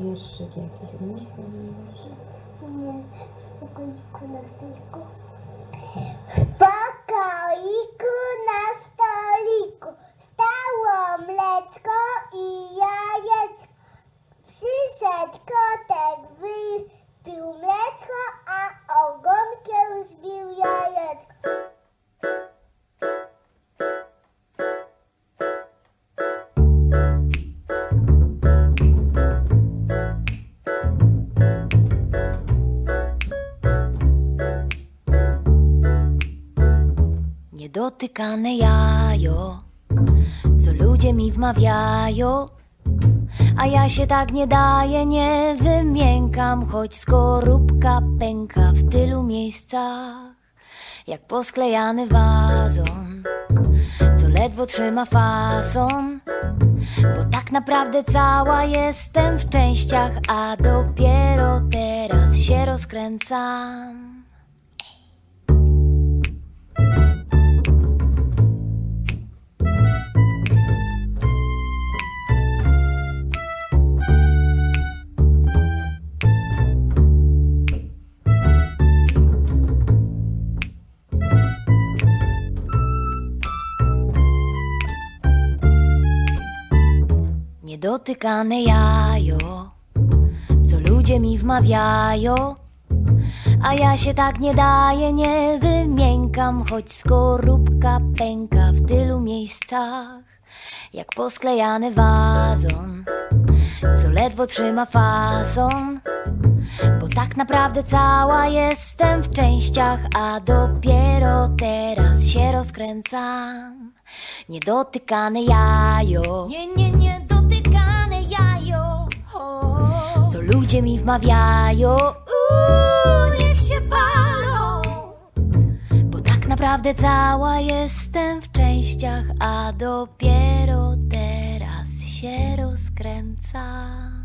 Wierszyk jakiś? Nie, w pokoiku na stoliku. Pokoiku na stoliku stało mleczko i jajeczko. Przyszedł Niedotykane jajo, co ludzie mi wmawiają. A ja się tak nie daję, nie wymiękam, choć skorupka pęka w tylu miejscach, jak posklejany wazon, co ledwo trzyma fason. Bo tak naprawdę cała jestem w częściach, a dopiero teraz się rozkręcam. Niedotykane jajo, co ludzie mi wmawiają. A ja się tak nie daję, nie wymiękam, choć skorupka pęka w tylu miejscach, jak posklejany wazon, co ledwo trzyma fason. Bo tak naprawdę cała jestem w częściach, a dopiero teraz się rozkręcam. Niedotykane jajo. Nie, nie, nie ludzie mi wmawiają. Uuu, niech się palą. Bo tak naprawdę cała jestem w częściach, a dopiero teraz się rozkręcam.